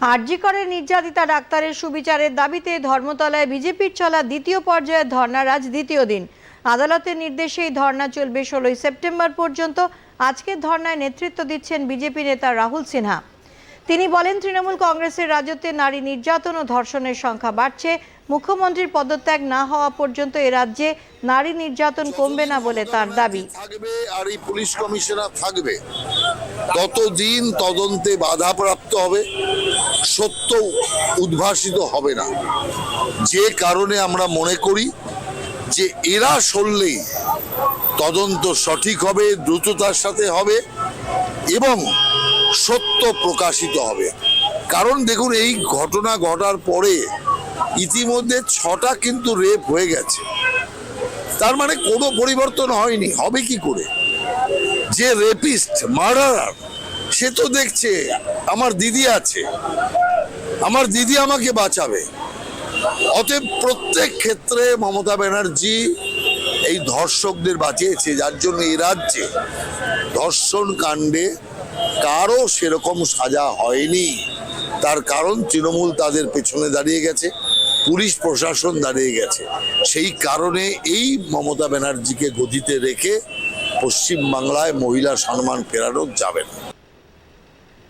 আরজি করে নির্যাতিতা ডাক্তারের সুবিচারের দাবিতে ধর্মতলায় বিজেপির চলা দ্বিতীয় পর্যায়ের ধর্নার আজ দ্বিতীয় দিন। আদালতের নির্দেশে এই ধর্না চলবে ষোলোই সেপ্টেম্বর পর্যন্ত। আজকের ধর্নায় নেতৃত্ব দিচ্ছেন বিজেপি নেতা রাহুল সিনহা। তিনি বলেন, তৃণমূল কংগ্রেসের রাজ্যতে নারী নির্যাতন ও ধর্ষণের সংখ্যা বাড়ছে। মুখ্যমন্ত্রীর পদত্যাগ না হওয়া পর্যন্ত এ রাজ্যে নারী নির্যাতন কমবে না বলে তার দাবি। থাকবে আর এই পুলিশ কমিশনার থাকবে। ততদিন তদন্তে বাধাপ্রাপ্ত হবে, সত্য উদ্ভাসিত হবে না। যে কারণে আমরা মনে করি যে এরা সরলেই তদন্ত সঠিক হবে, দ্রুততার সাথে হবে এবং সত্য প্রকাশিত হবে। কারণ দেখুন, এই ঘটনা ঘটার পরে ইতিমধ্যে ছটা কিন্তু রেপ হয়ে গেছে। তার মানে কোনো পরিবর্তন হয়নি, হবে কি করে? যে রেপিস্ট মার্ডারার সে তো দেখছে আমার দিদি আছে। আমার দিদি আমাকে বাঁচাবে। অতএব প্রত্যেক ক্ষেত্রে মমতা ব্যানার্জি এই ধর্ষকদের বাঁচিয়েছে, যার জন্য এই রাজ্যে ধর্ষণ কাণ্ডে কারও সেরকম সাজা হয়নি। তার কারণ তৃণমূল তাদের পেছনে দাঁড়িয়ে গেছে, পুলিশ প্রশাসন দাঁড়িয়ে গেছে। সেই কারণে এই মমতা ব্যানার্জিকে গদিতে রেখে পশ্চিম বাংলায় মহিলা সম্মান ফেরানো যাবে না।